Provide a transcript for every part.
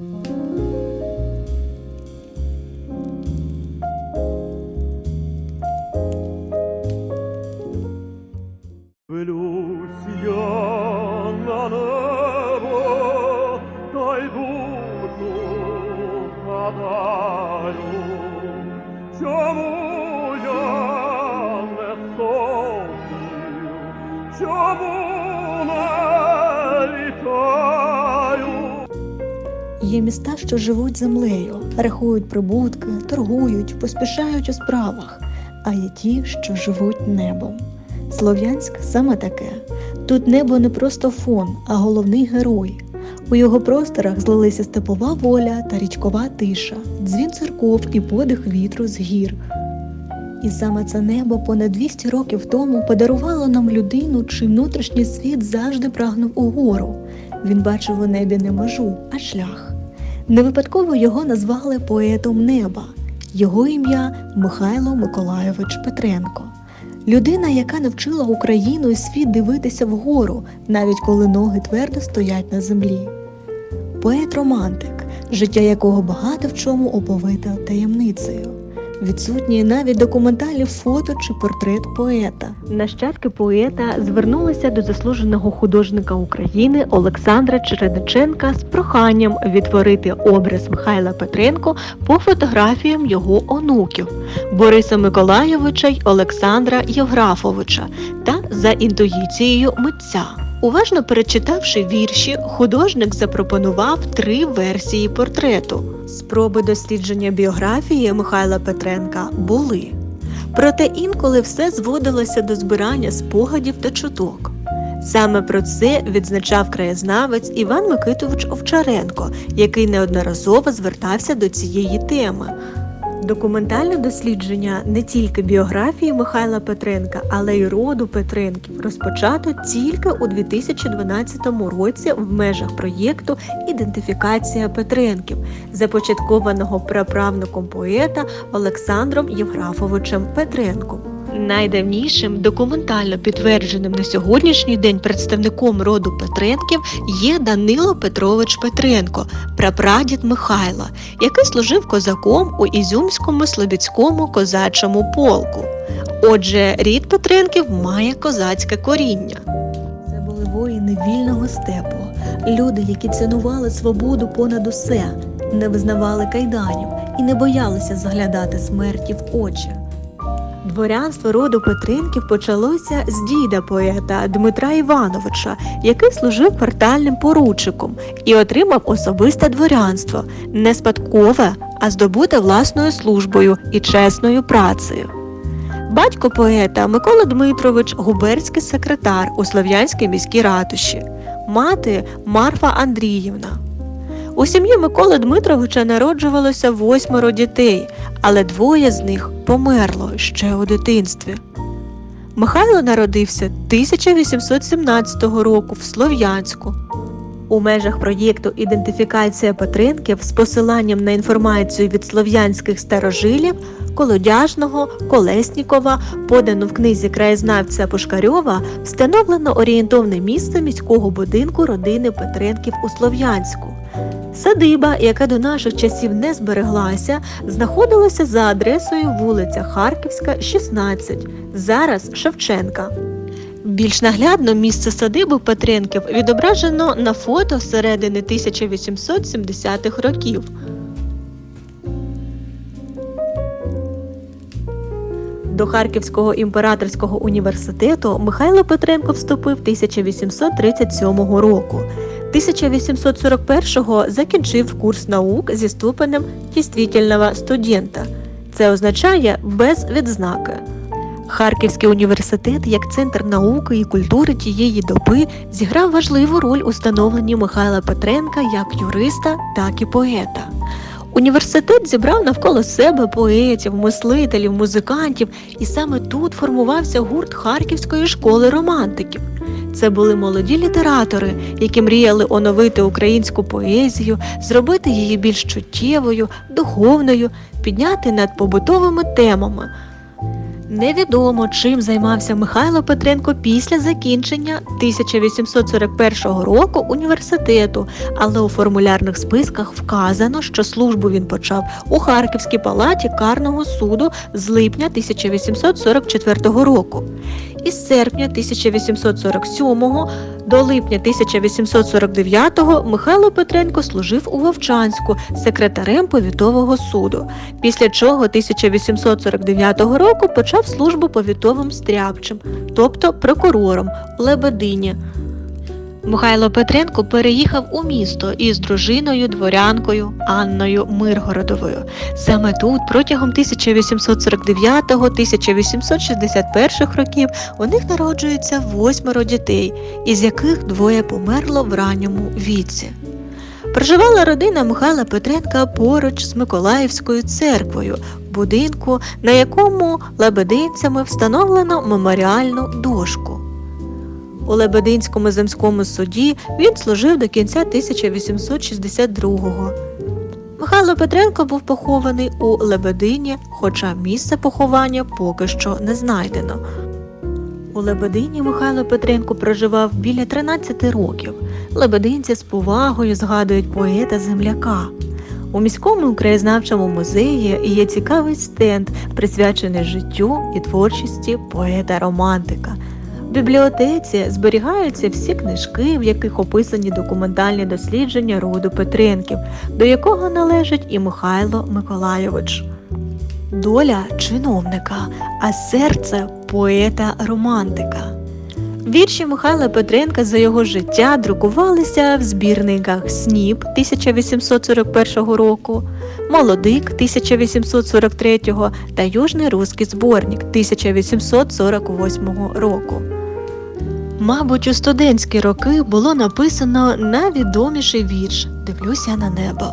Mm-hmm. Що живуть землею, рахують прибутки, торгують, поспішають у справах, а є ті, що живуть небом. Слов'янськ саме таке. Тут небо не просто фон, а головний герой. У його просторах злилися степова воля та річкова тиша, дзвін церков і подих вітру з гір. І саме це небо понад 200 років тому подарувало нам людину, чий внутрішній світ завжди прагнув угору. Він бачив у небі не межу, а шлях. Не випадково його назвали поетом неба. Його ім'я Михайло Миколайович Петренко. Людина, яка навчила Україну і світ дивитися вгору, навіть коли ноги твердо стоять на землі. Поет-романтик, життя якого багато в чому оповите таємницею. Відсутні навіть документальні фото чи портрет поета. Нащадки поета звернулися до заслуженого художника України Олександра Чередиченка з проханням відтворити образ Михайла Петренко по фотографіям його онуків Бориса Миколайовича й Олександра Євграфовича та за інтуїцією митця. Уважно перечитавши вірші, художник запропонував три версії портрету. Спроби дослідження біографії Михайла Петренка були. Проте інколи все зводилося до збирання спогадів та чуток. Саме про це відзначав краєзнавець Іван Микитович Овчаренко, який неодноразово звертався до цієї теми. Документальне дослідження не тільки біографії Михайла Петренка, але й роду Петренків розпочато тільки у 2012 році в межах проєкту Ідентифікація Петренків, започаткованого праправником поета Олександром Євграфовичем Петренком. Найдавнішим документально підтвердженим на сьогоднішній день представником роду Петренків є Данило Петрович Петренко, прапрадід Михайла, який служив козаком у Ізюмському Слобідському козачому полку. Отже, рід Петренків має козацьке коріння. Це були воїни вільного степу, люди, які цінували свободу понад усе, не визнавали кайданів і не боялися заглядати смерті в очі. Дворянство роду Петренків почалося з діда поета Дмитра Івановича, який служив квартальним поручиком і отримав особисте дворянство, не спадкове, а здобуте власною службою і чесною працею. Батько поета Микола Дмитрович губернський секретар у Слов'янській міській ратуші, мати Марфа Андріївна. У сім'ї Миколи Дмитровича народжувалося восьмеро дітей, але двоє з них померло ще у дитинстві. Михайло народився 1817 року в Слов'янську. У межах проєкту Ідентифікація Петренків з посиланням на інформацію від слов'янських старожилів Колодяжного, Колеснікова, подану в книзі краєзнавця Пушкарьова, встановлено орієнтовне місце міського будинку родини Петренків у Слов'янську. Садиба, яка до наших часів не збереглася, знаходилася за адресою вулиця Харківська, 16, зараз Шевченка. Більш наглядно місце садиби Петренків відображено на фото середини 1870-х років. До Харківського імператорського університету Михайло Петренко вступив 1837 року. 1841-го закінчив курс наук зі ступенем дійствительного студента. Це означає без відзнаки. Харківський університет як центр науки і культури тієї доби зіграв важливу роль у становленні Михайла Петренка як юриста, так і поета. Університет зібрав навколо себе поетів, мислителів, музикантів, і саме тут формувався гурт Харківської школи романтиків. Це були молоді літератори, які мріяли оновити українську поезію, зробити її більш чуттєвою, духовною, підняти над побутовими темами. Невідомо, чим займався Михайло Петренко після закінчення 1841 року університету, але у формулярних списках вказано, що службу він почав у Харківській палаті карного суду з липня 1844 року. Із серпня 1847 до липня 1849 Михайло Петренко служив у Вовчанську секретарем повітового суду, після чого 1849 року почав службу повітовим стряпчим, тобто прокурором у Лебедині. Михайло Петренко переїхав у місто із дружиною дворянкою Анною Миргородовою. Саме тут протягом 1849-1861 років у них народжується восьмеро дітей, із яких двоє померло в ранньому віці. Проживала родина Михайла Петренка поруч з Миколаївською церквою, будинку, на якому лебединцями встановлено меморіальну дошку. У Лебединському земському суді він служив до кінця 1862-го. Михайло Петренко був похований у Лебедині, хоча місце поховання поки що не знайдено. У Лебедині Михайло Петренко проживав біля 13 років. Лебединці з повагою згадують поета земляка. У міському краєзнавчому музеї є цікавий стенд, присвячений життю і творчості поета-романтика. Бібліотеці зберігаються всі книжки, в яких описані документальні дослідження роду Петренків, до якого належить і Михайло Миколайович. Доля чиновника, а серце поета-романтика. Вірші Михайла Петренка за його життя друкувалися в збірниках СНІП 1841 року, Молодик 1843 та Южний Руський зборник 1848 року. Мабуть, у студентські роки було написано найвідоміший вірш Дивлюся на небо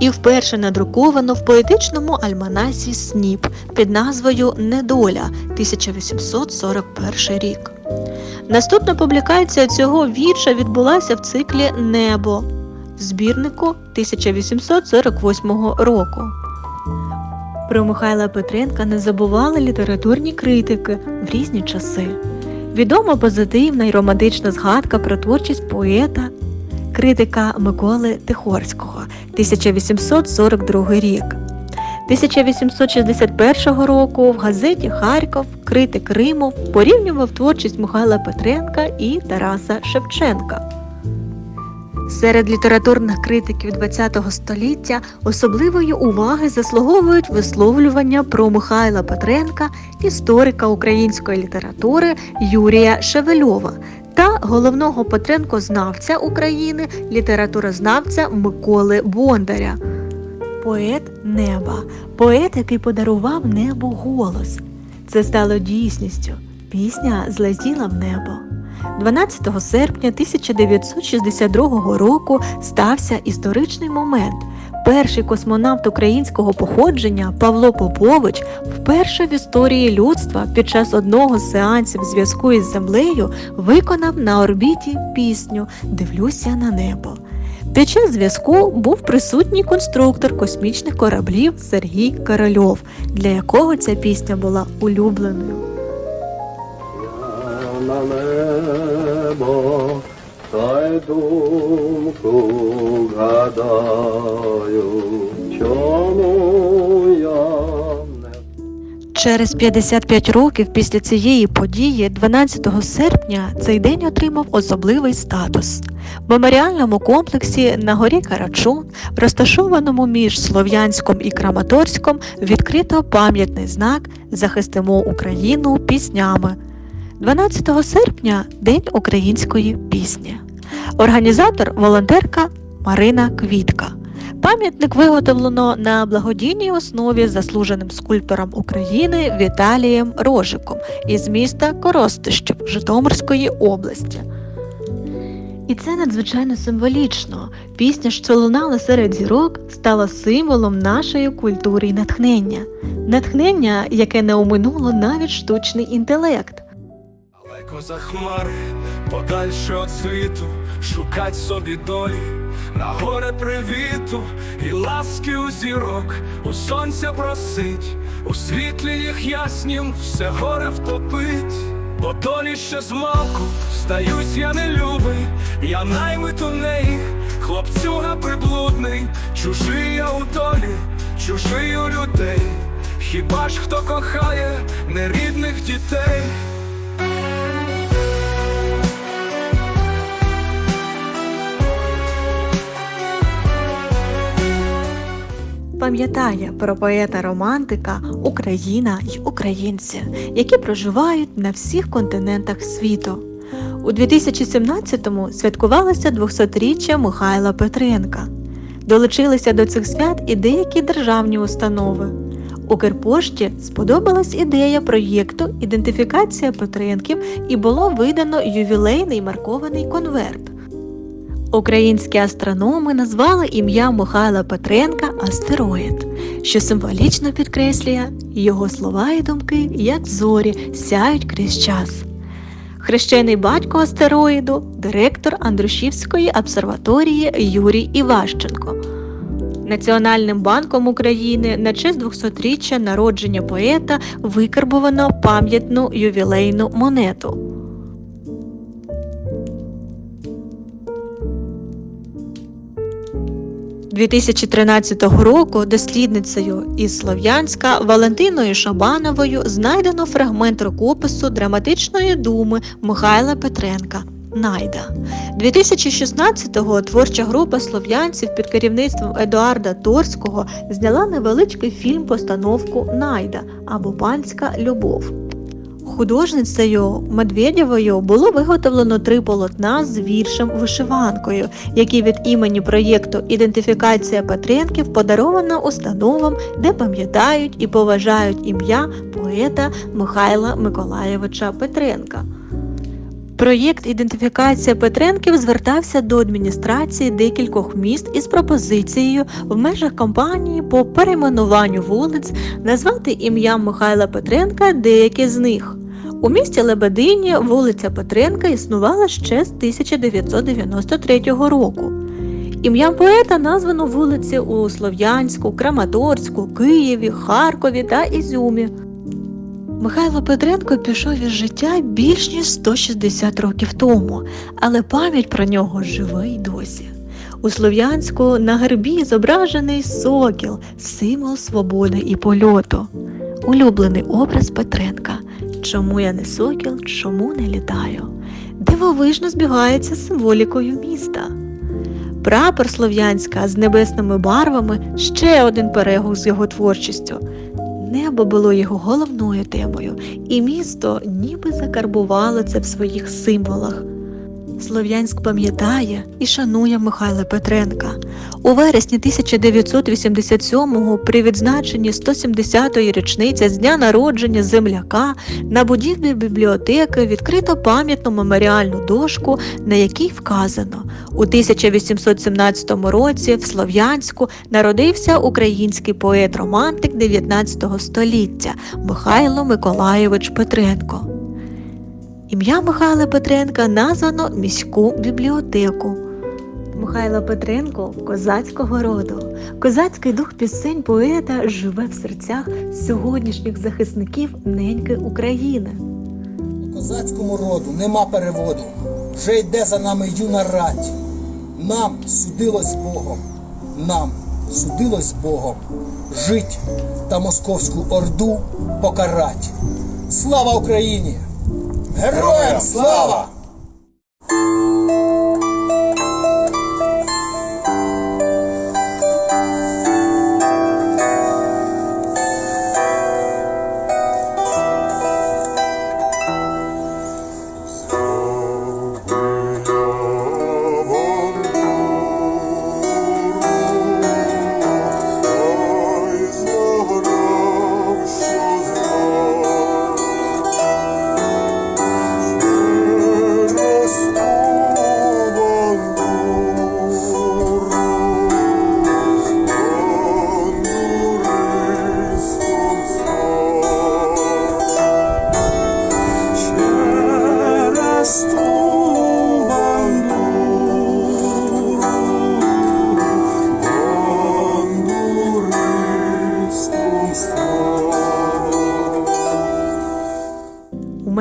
і вперше надруковано в поетичному альманасі СНІП під назвою Недоля 1841 рік. Наступна публікація цього вірша відбулася в циклі Небо збірнику 1848 року. Про Михайла Петренка не забували літературні критики в різні часи. Відома позитивна і романтична згадка про творчість поета, критика Миколи Тихорського 1842 рік. 1861 року в газеті Харків критик Риму порівнював творчість Михайла Петренка і Тараса Шевченка. Серед літературних критиків ХХ століття особливої уваги заслуговують висловлювання про Михайла Петренка, історика української літератури Юрія Шевельова та головного Петренкознавця України, літературознавця Миколи Бондаря. Поет неба, поет, який подарував небу голос. Це стало дійсністю. Пісня злетіла в небо. 12 серпня 1962 року стався історичний момент. Перший космонавт українського походження Павло Попович вперше в історії людства під час одного з сеансів зв'язку із землею виконав на орбіті пісню Дивлюся на небо. Під час зв'язку був присутній конструктор космічних кораблів Сергій Корольов, для якого ця пісня була улюбленою. Небо, та й думку гадаю, чому я Через 55 років після цієї події, 12 серпня, цей день отримав особливий статус. В меморіальному комплексі на горі Карачун, розташованому між Слов'янськом і Краматорськом, відкрито пам'ятний знак Захистимо Україну піснями. 12 серпня День української пісні. Організатор волонтерка Марина Квітка. Пам'ятник виготовлено на благодійній основі заслуженим скульптором України Віталієм Рожиком із міста Коростищів Житомирської області. І це надзвичайно символічно. Пісня, що лунала серед зірок, стала символом нашої культури і натхнення. Натхнення, яке не оминуло навіть штучний інтелект. Далеко за хмари, подальше від світу, шукать собі долі, на горе привіту. І ласки у зірок, у сонця просить, у світлі їх яснім все горе втопить, по долі ще змалку, здаюсь, я не любий, я наймит у неї, хлопцюга приблудний, чужий я у долі, чужий у людей, хіба ж хто кохає нерідних дітей? Пам'ятає про поета-романтика Україна й українці, які проживають на всіх континентах світу. У 2017-му святкувалося 200-річчя Михайла Петренка. Долучилися до цих свят і деякі державні установи. Укрпошті сподобалась ідея проєкту Ідентифікація Петренків і було видано ювілейний маркований конверт. Українські астрономи назвали ім'я Михайла Петренка астероїд, що символічно підкреслює його слова і думки, як зорі, сяють крізь час. Хрещений батько астероїду, директор Андрушівської обсерваторії Юрій Іващенко. Національним банком України на честь 200-річчя народження поета викарбовано пам'ятну ювілейну монету. – 2013 року дослідницею із Слов'янська Валентиною Шабановою знайдено фрагмент рукопису драматичної думи Михайла Петренка Найда. 2016-го творча група слов'янців під керівництвом Едуарда Торського зняла невеличкий фільм-постановку Найда або Панська любов. Художницею Медведєвою було виготовлено три полотна з віршем вишиванкою, які від імені проєкту Ідентифікація Петренків подаровано установам, де пам'ятають і поважають ім'я поета Михайла Миколаєвича Петренка. Проєкт Ідентифікація Петренків звертався до адміністрації декількох міст із пропозицією в межах кампанії по перейменуванню вулиць назвати ім'ям Михайла Петренка деякі з них. У місті Лебедині вулиця Петренка існувала ще з 1993 року. Ім'ям поета названо вулиці у Слов'янську, Краматорську, Києві, Харкові та Ізюмі. Михайло Петренко пішов із життя більш ніж 160 років тому, але пам'ять про нього живе й досі. У Слов'янську на гербі зображений сокіл, символ свободи і польоту. Улюблений образ Петренка. Чому я не сокіл, чому не літаю? Дивовижно збігається з символікою міста. Прапор Слов'янська з небесними барвами ще один перегук з його творчістю. Небо було його головною темою, і місто ніби закарбувало це в своїх символах. Слов'янськ пам'ятає і шанує Михайла Петренка. У вересні 1987-го при відзначенні 170-ї річниці з дня народження земляка на будівлі бібліотеки відкрито пам'ятну меморіальну дошку, на якій вказано у 1817 році в Слов'янську народився український поет-романтик 19 століття Михайло Миколайович Петренко. Ім'я Михайла Петренка названо міську бібліотеку. Михайло Петренко козацького роду. Козацький дух пісень поета живе в серцях сьогоднішніх захисників неньки України. У козацькому роду нема переводу. Вже йде за нами юна рать. Нам судилось Богом. Нам судилось Богом. Жить та московську орду покарать. Слава Україні! Героям слава!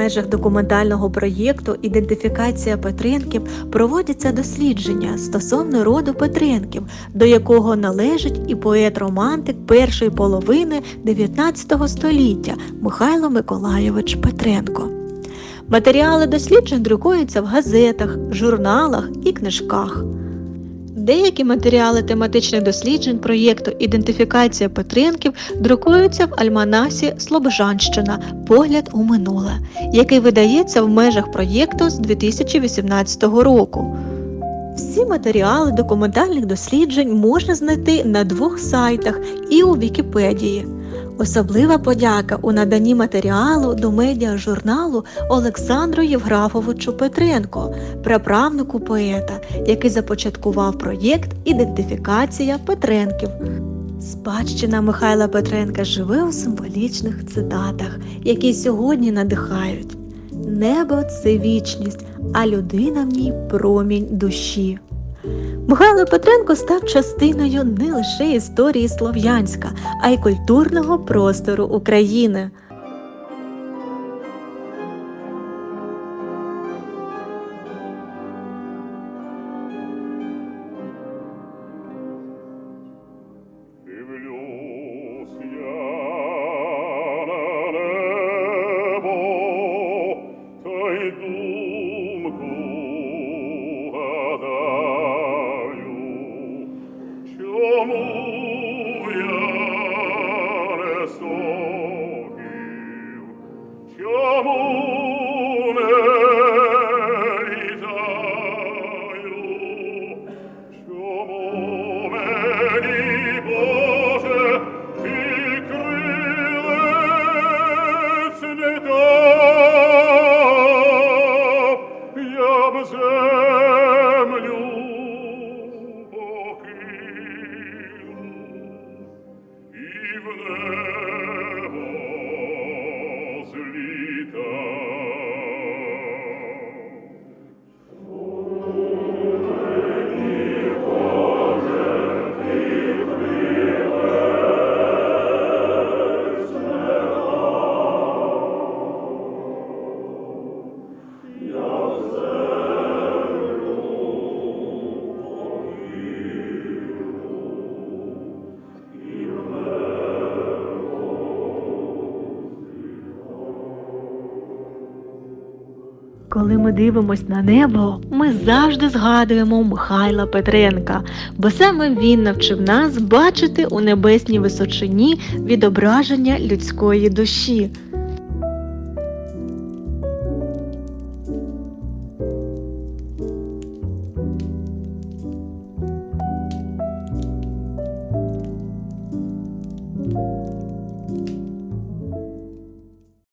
Межах документального проєкту Ідентифікація Петренків проводяться дослідження стосовно роду Петренків, до якого належить і поет-романтик першої половини 19 століття Михайло Миколайович Петренко. Матеріали досліджень друкуються в газетах, журналах і книжках. Деякі матеріали тематичних досліджень проєкту Ідентифікація Петринків друкуються в альманасі Слобожанщина Погляд у минуле, який видається в межах проєкту з 2018 року. Всі матеріали документальних досліджень можна знайти на двох сайтах і у Вікіпедії. Особлива подяка у наданні матеріалу до медіажурналу Олександру Євграфовичу Петренко, праправнику поета, який започаткував проєкт Ідентифікація Петренків. Спадщина Михайла Петренка живе у символічних цитатах, які сьогодні надихають. Небо це вічність, а людина в ній промінь душі. Михайло Петренко став частиною не лише історії Слов'янська, а й культурного простору України. Коли ми дивимось на небо, ми завжди згадуємо Михайла Петренка, бо саме він навчив нас бачити у небесній височині відображення людської душі.